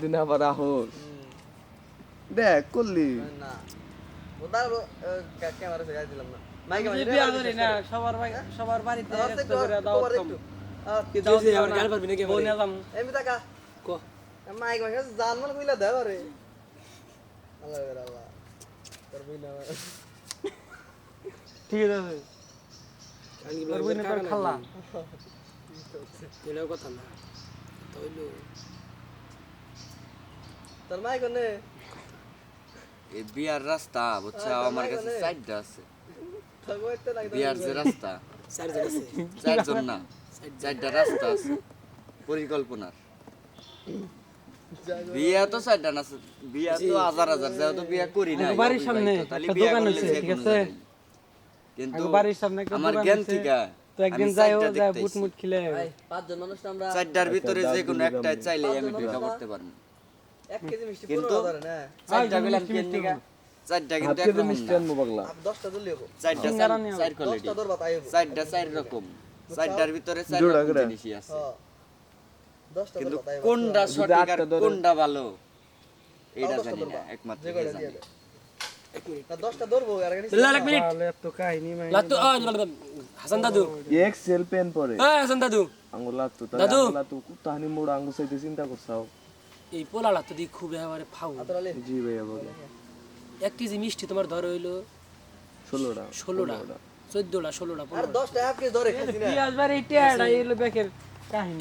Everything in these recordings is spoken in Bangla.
দিন আবার আহোস। দেখ করলি। না। ওটা ক্যামেরা দিলাম না। মাইকে যে না সবার বাড়ি- সবার বাড়িতে একটা করে। কি না। যাম। এমনি টাকা। মাইক মাইকে জান মানে কইলা দেব রে আল্লাহ রে আল্লাহ তোর বিনা ঠিক আছে তোর খাল্লা তোর মাইক নে এই বিয়ার রাস্তা বুঝছ? আমার কাছে আছে। বিয়ার যে রাস্তা। চারজন না। চারটা রাস্তা আছে। পরিকল্পনার। বিয়া তো চারটা না বিয়া তো হাজার হাজার। যেহেতু বিয়া করি না বাড়ির সামনে দোকান হইছে, ঠিক আছে? কিন্তু বাড়ির সামনে আমার জ্ঞান। থেকে তো একদিন আমি যাইও যায় বুট মুট খিলে। পাঁচজন মানুষ আমরা চারটার ভিতরে যে কোনো একটা চাইলে আমি ভিক্ষা করতে পারব। কিন্তু- পনেরো হাজার না চারটা গেলাম কেন নিগা চারটা কিন্তু কেটে একরকম না। আনব পাগলা। আর দশটা দিলে চারটা চার- কোয়ালিটি। দশটা দরবার তাই হব। চারটা চার রকম। চারটার ভিতরে চার রকম জিনিসই আছে। কিন্তু দরবার তাই হব। কোনটা সঠিক আর কোনটা ভালো? এটা জানি না একমাত্র যে কে কয়টা জানে। দিয়ে দে। না, দশটা ধরবো আর এখানে তাহলে এত কাহিনী মাই হাসান দাদু। এক সেল পেন পরে। হ্যাঁ হাসান দাদু। আঙ্গুলা তো দাদু। আঙ্গুলা তো কুত্তাহানি মোড় সাইতে চিন্তা করছাও? এই পোলাটা তো দিক খুব এবারে ফাউ। জি ভাইয়া বলে। এক কেজি মিষ্টি তোমার ধর হইল ষোলোটা ষোলোটা চোদ্দটা ষোলোটা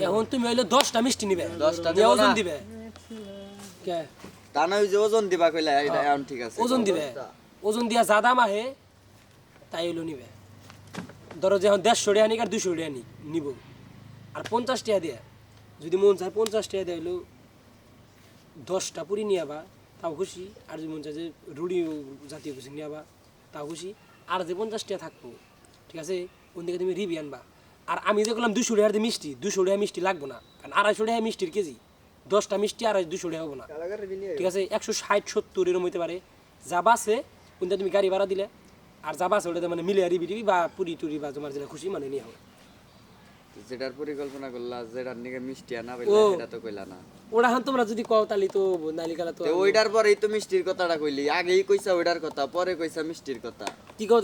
এখন তুমি হইল দশটা মিষ্টি নিবে। দশটা ওজন দিবে। কে? তা না ওই যে ওজন দিবা কইলা এটা এখন ঠিক আছে। ওজন দিবে। ওজন দিয়া যা দাম আহে তাই হইল নিবে। ধরো যে এখন দেড়শো টাকা নিক আর দুশো টাকা নিক নিব। আর পঞ্চাশ টাকা দিয়া যদি মন চায় পঞ্চাশ টাকা দিয়ে হইল দশটা পুরি নিয়ে আবা তাও খুশি। আর যদি মন চায় যে রুড়ি জাতীয় কিছু নিয়ে আবা তাও খুশি। আর যে পঞ্চাশটা থাকব ঠিক আছে? কোন দিকে তুমি রিবি আনবা? আর আমি যে করলাম দুশো টাকার দিয়ে মিষ্টি দুশো টাকা মিষ্টি লাগবো না। কারণ আড়াইশো টাকা মিষ্টির কেজি। দশটা মিষ্টি আড়াই দুশো টাকা হব না। ঠিক আছে? একশো ষাট সত্তর এরকম হইতে পারে। যা বাসে কোনটা তুমি গাড়ি ভাড়া দিলে। আর যা বাসে ওটাতে মানে মিলে রিবি টিবি বা পুরি টুরি বা তোমার যেটা খুশি মানে নিয়ে হবে। যেটার পরিকল্পনা করলা যেটার নিকে মিষ্টি আনা পাইলা সেটা তো কইলা না। ওরা হান তোমরা যদি কও তাহলে তো নালিকালা তো ওইটার পরেই তো মিষ্টির কথাটা কইলি আগেই কইছা ওইটার কথা পরে কইছা মিষ্টির কথা। কি কও